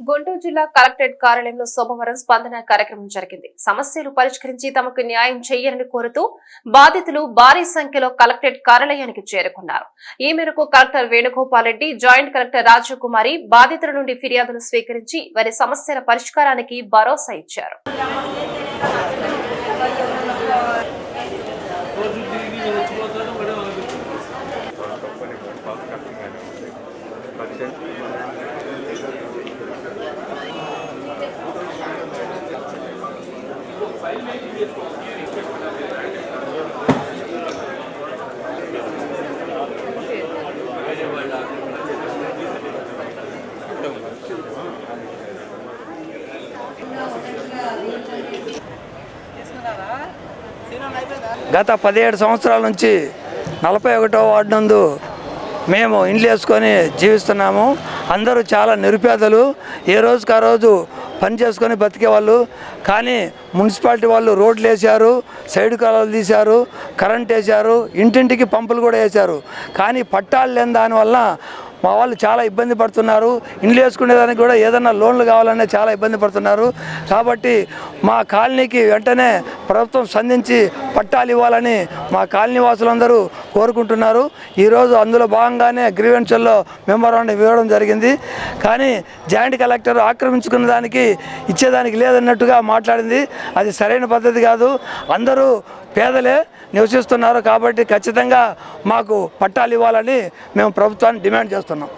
గుంటూరు జిల్లా కలెక్టరేట్ కార్యాలయంలో సోమవారం స్పందన కార్యక్రమం జరిగింది. సమస్యలు పరిష్కరించి తమకు న్యాయం చేయాలని కోరుతూ బాధితులు భారీ సంఖ్యలో కలెక్టరేట్ కార్యాలయానికి చేరుకున్నారు. ఈ మేరకు collector Venugopal Reddy joint collector Rajakumari బాధితుల నుండి ఫిర్యాదులు స్వీకరించి వారి సమస్యల పరిష్కారానికి భరోసా ఇచ్చారు. గత పదిహేడు సంవత్సరాల నుంచి నలభై ఒకటో వార్డు నందు మేము ఇండ్లు వేసుకొని జీవిస్తున్నాము. అందరూ చాలా నిరుపేదలు. ఏ రోజుకు ఆ రోజు పని చేసుకొని బతికేవాళ్ళు కానీ మున్సిపాలిటీ వాళ్ళు రోడ్లు వేశారు సైడ్ కాలువలు తీశారు కరెంట్ వేశారు ఇంటింటికి పంపులు కూడా వేశారు. కానీ పట్టాలు లేని దానివల్ల మా వాళ్ళు చాలా ఇబ్బంది పడుతున్నారు. ఇండ్లు వేసుకునేదానికి కూడా ఏదైనా లోన్లు కావాలనే చాలా ఇబ్బంది పడుతున్నారు. కాబట్టి మా కాలనీకి వెంటనే ప్రభుత్వం స్పందించి పట్టాలు ఇవ్వాలని మా కాలనీ వాసులందరూ కోరుకుంటున్నారు. ఈరోజు అందులో భాగంగానే గ్రీవెన్స్లో మెమోరాండం ఇవ్వడం జరిగింది. కానీ జాయింట్ కలెక్టర్ ఆక్రమించుకున్న దానికి ఇచ్చేదానికి లేదన్నట్టుగా మాట్లాడింది. అది సరైన పద్ధతి కాదు. అందరూ పేదలే. నివసిస్తున్నారు కాబట్టి ఖచ్చితంగా మాకు పట్టాలు ఇవ్వాలని మేము ప్రభుత్వాన్ని డిమాండ్ చేస్తున్నాం.